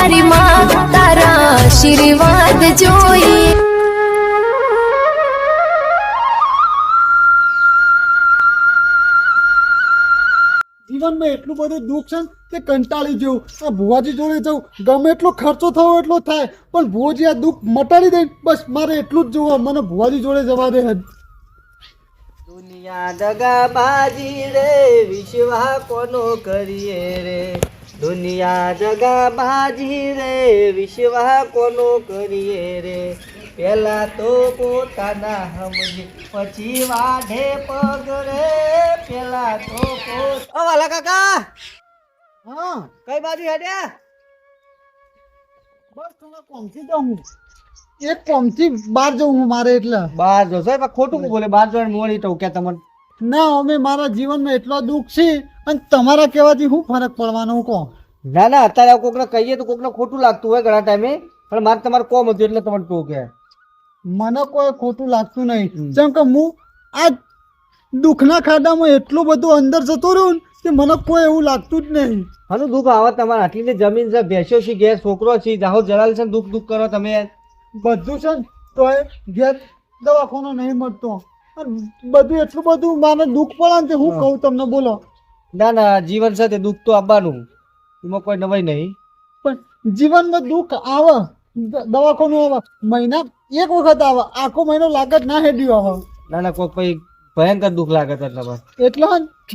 મારી માં તારા આશીર્વાદ જોઈએ. જીવનમાં એટલું બધું દુઃખ છે કે કંટાળી જવું આ ભુવાજી જોડે જવું ગમે એટલો ખર્ચો થયો એટલો થાય. પણ ભુવાજી આ દુઃખ મટાડી દે બસ મારે એટલું જ જોવા. મને ભુવાજી જોડે જવા દે દુનિયા દગાબાજી રે વિશ્વા કોનો કરીએ રે? દુનિયા જગા બાજી રે વિશ્વા કોનો કરીએ રે? પેલા તો પોતાના હમજી પછી વાઢે પગ રે. પેલા તો પોત ઓ વાલા કાકા! હા. કઈ બાજુ હેડ્યા? બસ થોડા કોમથી જાઉં હું. એક કોમથી બહાર જવું હું મારે એટલે. બહાર જો સાહેબ ખોટું બોલે બહાર જવાનું મોડી તો કે તમને? ના અમે મારા જીવનમાં એટલો દુઃખ છે અને તમારા કહેવાથી શું ફરક પડવાનો હું કહો. ના ના અત્યારે કોકને કહીએ તો કોકને ખોટું લાગતું હોય ઘણા ટાઈમે પણ મારે તમારે કોમ હતું એટલે તમને કે. મને કોઈ ખોટું લાગતું નહીં. જેમ કે હું આ દુઃખના ખાડામાં એટલું બધું અંદર જતો રહ્યું કે મને કોઈ એવું લાગતું જ નહીં. હનુ દુઃખ આવે તમારે આટલી જમીન છે બેસ્યો છે ઘેર છોકરો છે જાહો જલાલ છે દુઃખ દુઃખ કરો તમે. બધું છે ને તો એ ઘેર દવાખાનો નહીં મળતો. બધું એટલું બધું મારે દુઃખ પડે ને હું કહું તમને બોલો. ના ના જીવન સાથે દુઃખ તો આવવાનું એમાં કોઈ નવાઈ નહીં. પણ જીવનમાં દુઃખ આવે દવાખોનું આવે મહિના એક વખત આવે આખો મહિનો લાગે જ ના હેડ્યું આવે ના ના કોઈ પછી ભયંકર દુઃખ લાગે છે બસ. એટલે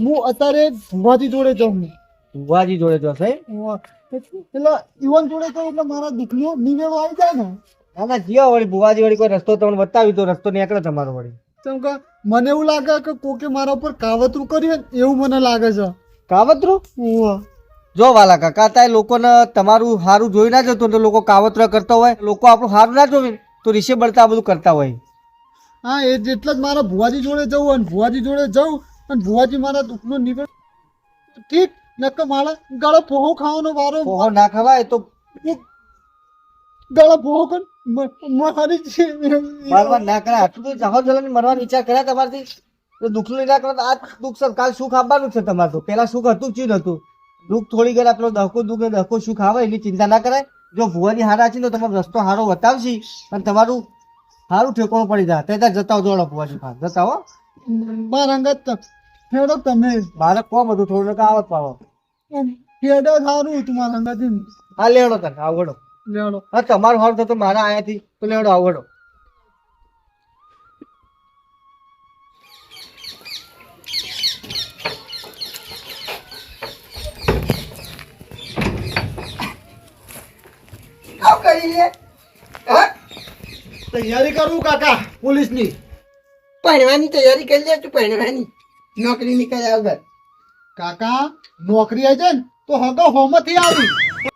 હું અત્યારે ભુવાજી જોડે જાઉં ભુવાજી જોડે જો સાહેબ એટલે ઈવન જોડે જાઉં એટલે મારા દુઃખનો નિવેડો આવી જાય ને. ના ના જીવા વળી ભુવાજી વળી કોઈ રસ્તો તમને બતાવી તો રસ્તો નીકળે તમારો વળી. કેમ કે મને એવું લાગે કે કોકે મારા ઉપર કાવતરું કર્યું એવું મને લાગે છે. કાવતરું. જો વાલા કાકા તાય લોકોને તમારું સારું જોઈ ના જતું તો લોકો કાવતરા કરતા હોય લોકો આપણું સારું ના જોવે તો રીસે બળતા આ બધું કરતા હોય. હા એ જેટલા જ મારા ભુવાજી જોડે જવું અને ભુવાજી જોડે જવું અને ભુવાજી મારા દુઃખનો નિવેદ ઠીક નક્ક મારા ગળો પોહો ખાવાનો વારો પોહો ના ખવાય તો ગળો પોહો કર મારી છે મારવા ના કરે આટલું તો જાહો જલાને મરવાનો વિચાર કર્યા તમારથી? દુઃખ લઈ ના કરો તો આ દુઃખ કાલ સુખ આપવાનું છે તમારું પેલા સુખ હતું ચીજ હતું? દુઃખ થોડી ઘર આપણો દહકો દુઃખ ને દહકો સુખ આવે એની ચિંતા ના કરાય. જો ભુવાની હારા છે તો તમારો રસ્તો હારો બતાવશે અને તમારું સારું ઠેકોણું પડી જાય. ત્યાં જતા જોડો ભુવા પાસે જતા હો મારા અંગત ફેડો તમે. બાળક કોમ હતું થોડું આવત પાવો ખેડો સારું તમારા અંગત હા લેવડો તને આવડો. લેવડો. હા તમારું સારું થતું મારા આયાથી તો લેવડો આવડો. કરી લે હા? તૈયારી કરું કાકા પોલીસની. પહેરવાની તૈયારી કરી લે તું ભણવાની. નોકરી નીકળ્યા વગર. કાકા નોકરી આવી ને તો હગો હોમથી આવી.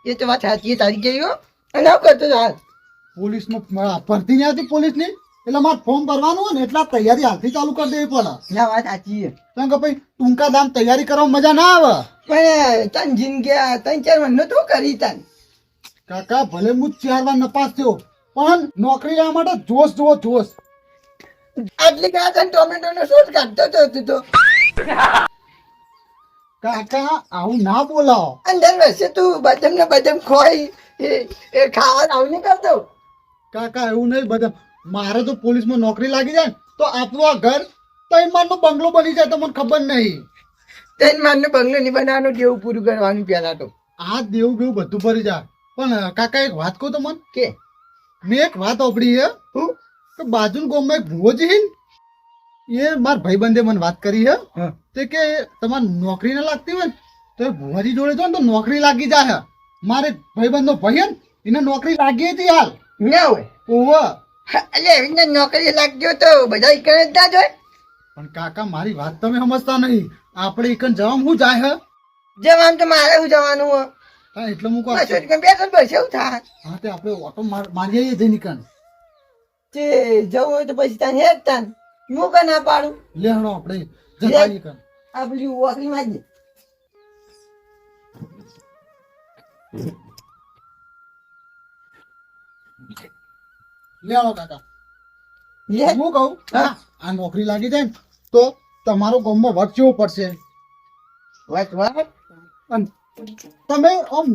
એ તો વાત સાચી તારી ગઈ હો? અને આવું કરતો હાલ. પોલીસમાં ભરતી નહીં આવતી પોલીસની? એટલે મારે ફોર્મ ભરવાનું હોય ને એટલા તૈયારી હાલથી ચાલુ કરી દેવી પડે. ના વાત સાચી છે. કેમ કે ભાઈ ટૂંકા દામ તૈયારી કરવામાં મજા ના આવે. પણ તન જિંદગી ત્રણ ચાર મહિનો તો કરી તન. કાકા ભલે હું ચાર વાર નપાસ થયો પણ નોકરી લેવા માટે જોશ જોવો જોશ. આટલી કાકા ટોમેટો નો શોધ કાઢતો તો તું તો? કાકા આવું ના બોલાવો. અંદર બેસે તું બદમ ને બદમ ખોઈ એ ખાવા આવું નહીં કરતો? કાકા એવું નહીં બધા મારે તો પોલીસમાં નોકરી લાગી જાય તો આપણું આ ઘર ત્રણ માળનો બંગલો બની જાય તો મને ખબર નહીં. ત્રણ મારનો બંગલો નહીં બનાવવાનું દેવું પૂરું કરવાનું પહેલા તો. આ દેવું બેવું બધું ભરી જાય પણ કાકા એક વાત કહું તો મન કે? મેં એક વાત ઓપડી હે. હું? કે બાજુના ગામમાં એક ભુવોજી હે ને એ મારા ભાઈબંધે મને વાત કરી હે. હા. તે કે તમારે નોકરી ના લાગતી હોય ને તો એ ભુવાજી જોડે જો ને તો નોકરી લાગી જાય હે. મારે ભાઈબંધનો ભાઈ ને એને નોકરી લાગી હતી હાલ. ના હોય. ઓવે એટલે એને નોકરી લાગજો તો બધા એક જ ના જોય પણ કાકા મારી વાત તમે સમજતા નહીં. આપણે એકન જવાનું શું જાય હે જવાનું તો મારે શું જવાનું હોય હા એટલે મૂકો કહું બસ બે તો બસ એવું થાય. હા તે આપણે ઓટો મારી જઈ નીકળ તે જવું હોય તો પછી તને હેડ તન. હું કે ના પાડું? લે હણો આપણે જતા નીકળ. આ પેલી વોકરી માં જ. લે કાકા. લે. હું કહું હા. આ નોકરી લાગી જાય તો તમારો ગામમાં વચ્ચેવું પડશે. વાત વાત અને તમે આમ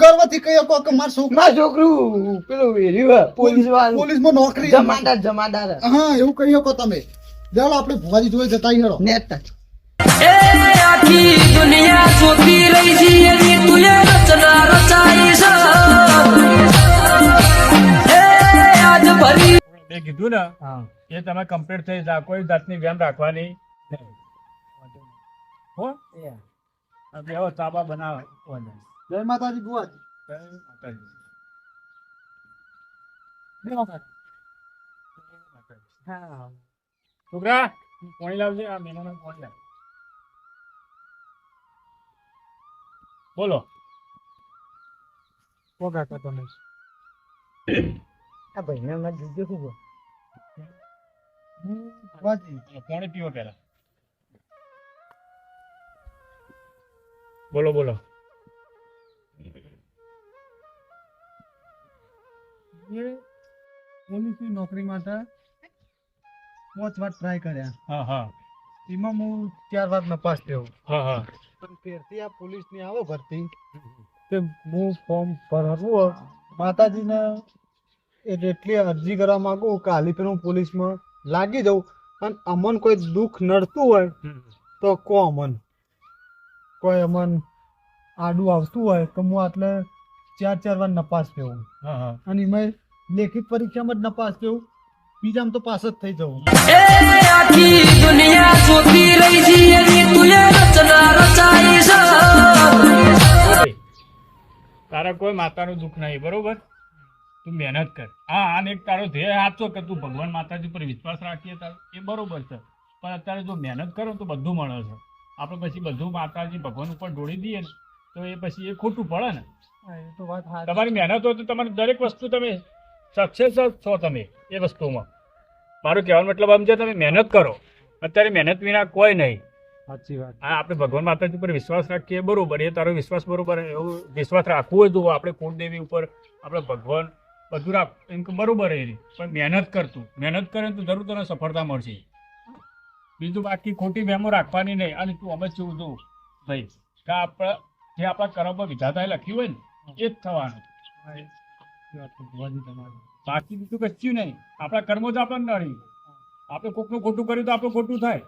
ગર્વથી કહી શકો કે મારા છોકરા મારું છોકરું પેલું વેર્યું પોલીસ વાળું પોલીસમાં નોકરી જમાદાર જમાદાર. હા એવું કહી શકો તમે. ચાલો આપણે ભુવાજી જોઈ જતા હેડો નેટ એ આખી દુનિયા જોતી રહી છે એની તુએ રચના રચાઈ છે. એ આજ ભરી મેં કીધું ને એ તમે કમ્પ્લીટ થઈ જા કોઈ જાતની વેમ રાખવાની નહીં. હો? બેહો ચાબા બનાવે. જય માતાજી કાકા. છોકરા પાણી લાવજે આ મહેમાનો પાણી લાવ. બોલો. કો કાકા તમે આ ભાઈને મેં દીધું ખૂબ ભુવાજી. પાણી પીવો પેલા બોલો બોલો. પોલીસની નોકરી માટે પાંચ વાર ટ્રાય કર્યા. હા હા. એમાં હું ચાર વાર નપાસ થયો. હા હા. પણ ફેરથી આ પોલીસની આવો ભરતી. તે હું ફોર્મ ભરવું માતાજીને એટલી અરજી કરવા માંગુ કે હાલી પેલું પોલીસમાં લાગી જાઉં અને અમન કોઈ દુઃખ નડતું હોય તો કો અમન? કોઈ અમન આડું આવતું હોય તો હું આટલે ચાર ચાર વાર નપાસ થયો. હા હા. અને એમાં લેખિત પરીક્ષામાં જ નપાસ થયો. બીજામાં તો પાસ જ થઈ જવું. એ આખી દુનિયા જોતી રહી છે એની તુએ રચના રચાઈ છે. તારા કોઈ માતાનું દુઃખ નહીં બરોબર? તું મહેનત કર. હા આને એક તારો ધ્યેય સાચો કે તું ભગવાન માતાજી પર વિશ્વાસ રાખીએ તારો? એ બરોબર છે. પણ અત્યારે જો મહેનત કરો તો બધું મળે છે. આપણે પછી બધું માતાજી ભગવાન ઉપર ઢોળી દઈએ ને તો એ પછી એ ખોટું પડે ને. વાત તમારી મહેનત હોય તો તમારી દરેક વસ્તુ તમે સક્સેસ છો તમે એ વસ્તુમાં. મારું કહેવાનો મતલબ આમ છે તમે મહેનત કરો. અત્યારે મહેનત વિના કોઈ નહીં. સાચી વાત. હા આપણે ભગવાન માતાજી ઉપર વિશ્વાસ રાખીએ બરોબર એ તારો વિશ્વાસ બરોબર એવું વિશ્વાસ રાખવો હોય તો આપણે કુળદેવી ઉપર આપણે ભગવાન બધું રાખ એમ કે બરોબર એ. પણ મહેનત કરતું મહેનત કરે તો જરૂર તને સફળતા મળશે. બીજું બાકી ખોટી વેમો રાખવાની નહીં. અને તું અમે શું તું ભાઈ, કે આપણા જે આપણા કર્મ વિધાતાએ લખ્યું હોય ને, એ જ થવાનું. બાકી બીજું કશું નહીં. આપણા કર્મો જ આપણને નડી. આપણે કોકનું ખોટું કર્યું તો આપણું ખોટું થાય.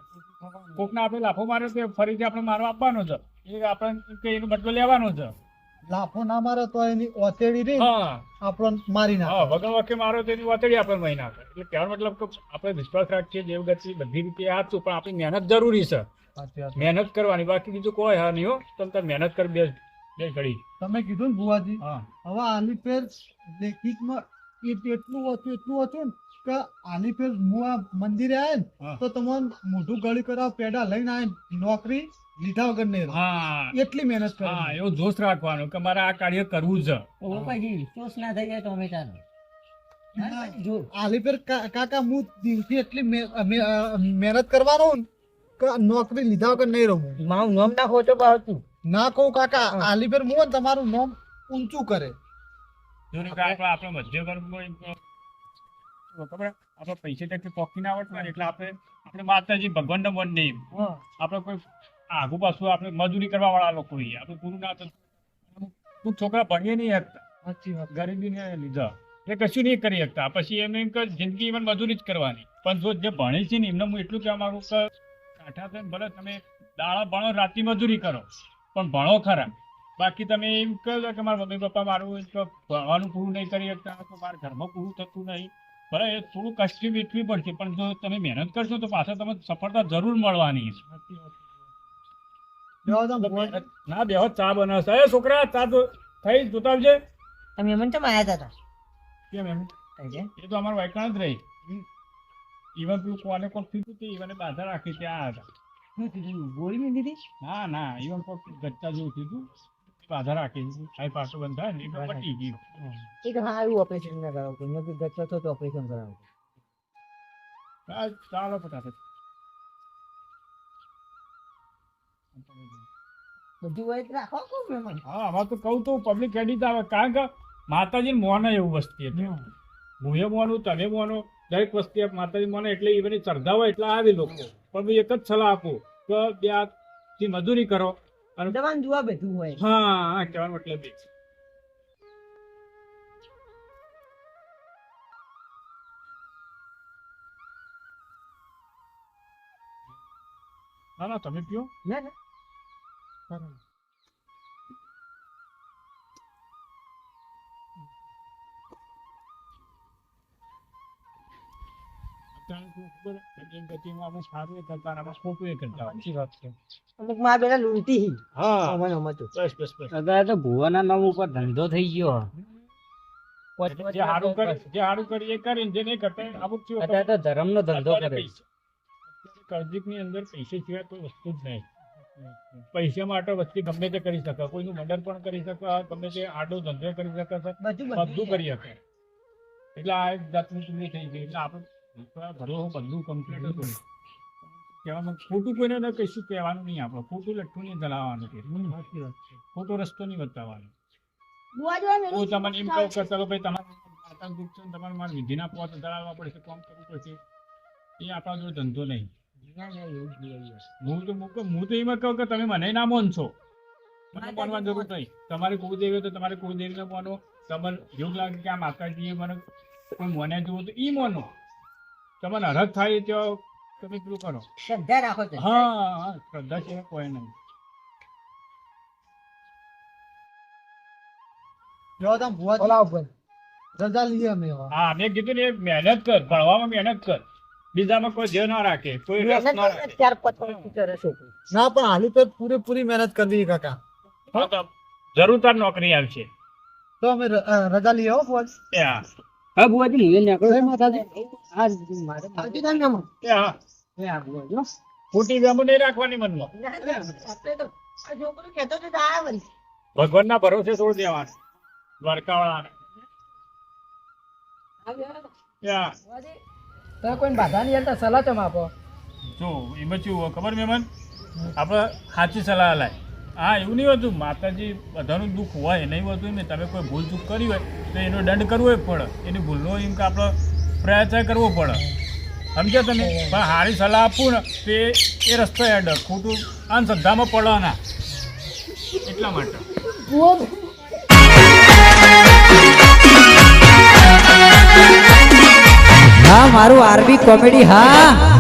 કોકને આપણે લાફો માર્યો તો ફરીથી આપણે મારવા આપવાનો છે. એ આપણે એનો બદલો લેવાનો છે. લાફો ના મારે તો એની ઓતેડી રહી હા. આપણને મારી નાખે. હા વગર વખતે મારો તો એની ઓતેડી આપણે મહિના નાખે. એટલે કહેવાનો મતલબ કે આપણે વિશ્વાસ રાખીએ દેવગતિ બધી રીતે હાચું પણ આપણી મહેનત જરૂરી છે. મહેનત કરવાની. બાકી બીજું કોઈ હા નહીં હો. તમે તમે મહેનત કર બે બે ઘડી. તમે કીધું ને બુવાજી હા. હવે આની ફેર દેખીકમાં એટલું હતું એટલું હતું ને કે આની ફેર હું આ મંદિરે આવે ને તો તમને મોઢું ગળી કરાવ પેડા લઈને આવે નોકરી લીધા વગર નહીં હા. એટલી મહેનત હા એવો જોશ રાખવાનો કે મારે આ કાર્ય કરવું છે. આલી પર કાકા હું દિવસે એટલી મહેનત કરવાનો કે નોકરી લીધા વગર નહીં રહું મારું નામ ના ખોટો પાવતું ના કહું કાકા આલી પર હું તમારું નામ ઊંચું કરે. આપણે આપણે મધ્ય ખબર આપણે પૈસે ટકે પોકી ના આવડતું એટલે આપણે આપણે માતાજી ભગવાનને મન નહીં આપણે કોઈ આગુ પાછું આપણે મજૂરી કરવા વાળા લોકો છીએ આપણે પૂરું ના થતું છોકરા ભણીએ નહીં શકતા. ગરીબીને લીધા. એ કશું નહીં કરી શકતા. પછી એમને એમ કે જિંદગી એમને મજૂરી જ કરવાની. પણ જો જે ભણે છે ને એમને હું એટલું કહેવા માંગુ કે કાંઠા થઈને ભલે તમે દાડા ભણો રાતની મજૂરી કરો. પણ ભણો ખરા. બાકી તમે એમ કહો કે મારા મમ્મી પપ્પા મારું ભણવાનું પૂરું નહીં કરી શકતા તો મારા ઘરમાં પૂરું થતું નહીં. ભલે એ થોડું કષ્ટી વેઠવી પડશે પણ જો તમે મહેનત કરશો તો પાછા તમને સફળતા જરૂર મળવાની છે. ના બેહો ચા બનાવશે. એ છોકરા ચા તો થઈ જોતા આવજે તમે એમ ચમ માયા હતા કેમ એમ? એ તો અમારું વાઇકણ જ રહી. ઈવન પેલું કોને કોણ થયું તે ઈવને બાધા રાખી ત્યાં હતા. ગોળી મેં દીધી ના ના ઈવન કોક ગચ્ચા જેવું થયું બાધા રાખી સાઈ પાછું બંધ થાય ને એટલે પટી ગયું એ તો સારું ઓપરેશન ના કરાવું કોઈ. નક્કી ગચ્ચો તો ઓપરેશન કરાવું. ચાલો ફટાફટ. બધું હોય રાખો કો હા આમાં તો કહું તો પબ્લિક આવે. કારણ કે માતાજી મોને એવું વસ્તી હતી હું મોનું તમે મોનો દરેક વસ્તી માતાજી મોને એટલે ઈવન શ્રદ્ધા હોય એટલે આવે લોકો. પણ હું એક જ સલાહ આપું કે બે મજૂરી કરો. દવાન જુવા બધું હોય. હા કહેવાનો મતલબ એ છે. ના ના તમે પીઓ. ના ના. પેલા લૂંટી હા. અમારે અમારે તો બસ બસ બસ. તો ભુવાના નામ ઉપર ધંધો થઈ ગયો. જે સારું કરે જે સારું કરી કરીને જે નહીં કરતા અમુક તો ધર્મનો ધંધો કરે. કરજીકની અંદર પૈસા સિવાય કોઈ વસ્તુ જ નહીં. પૈસા માટે વસ્તી ગમે તે કરી શકે કોઈનું મર્ડર પણ કરી શકે ગમે તે આડો ધંધો કરી શકે બધું બધું કરી શકે. એટલે આ એક જાતનું ચૂંટણી થઈ ગઈ. એટલે આપણે ભરવું બધું કમ્પ્લીટ હતું. કહેવામાં ખોટું કોઈને ને કશું કહેવાનું નહીં આપણે. ખોટું લઠ્ઠું નહીં ચલાવવાનું કે ખોટો રસ્તો નહીં બતાવવાનો. હું તમને એમ કહું કે ચલો ભાઈ તમારે માતા દુઃખ છે તમારે મારે વિધિના પોત ધરાવવા પડશે કામ કરવું પડશે. એ આપણા જોડે ધંધો નહીં. હું તો હું કહું- તો એમ કહું કે તમે મને ના માનશો મને માનવાની જરૂર નહીં. તમારે કુળદેવી હોય તો તમારે કુળદેવીને માનો. તમારે એવું લાગે કે આ માતાજીએ મને કોઈ મને જોવું તો એ માનો. તમને હરખ થાય તો તમે પેલું કરો. શ્રદ્ધા રાખો છો હા હા શ્રદ્ધા છે કોઈ નહીં. જો તમે ભુવાજી બોલાવો ભાઈ રજા લઈએ અમે હા મેં કીધું ને મહેનત કર ભણવામાં મહેનત કર. બીજામાં કોઈ ધ્યાન ના રાખે કોઈ રસ ના રાખે. ચાર પાંચ ટીચર હશે ના પણ હાલી તો પૂરેપૂરી મહેનત કરવી કાકા. હા તો જરૂર તાર નોકરી આવશે. તો અમે રજા લઈએ હો. હા બુવાજી હું નીકળો માતાજી. આ મારે આવતી તાર નામ. એ હા. એ આ બોલ જો ખોટી વેમો નહીં રાખવાની મનમાં. આપણે તો આ છોકરો કહેતો તો આ વળી. ભગવાનના ભરોસે છોડ દેવાના. દ્વારકાવાળાને. એ હા. તો કોઈ બાધા નહીં સલાહ ચમ આપો. જો એમાં શું હોય ખબર મેમન? આપણે સાચી સલાહ લાય. હા, એવું નહીં હોતું માતાજી બધાનું દુઃખ હોય નહીં હોતું ને તમે કોઈ ભૂલ ચૂક કરી હોય, તો એનો દંડ કરવો જ પડે. એની ભૂલનો એમ કે આપણો પ્રયત્ન કરવો પડે. સમજ્યા તમે? પણ સારી સલાહ આપું ને, તો એ રસ્તો એડ ખોટું અંધશ્રદ્ધામાં પડવાના. એટલા માટે. હા, મારું આરબી કોમેડી, હા.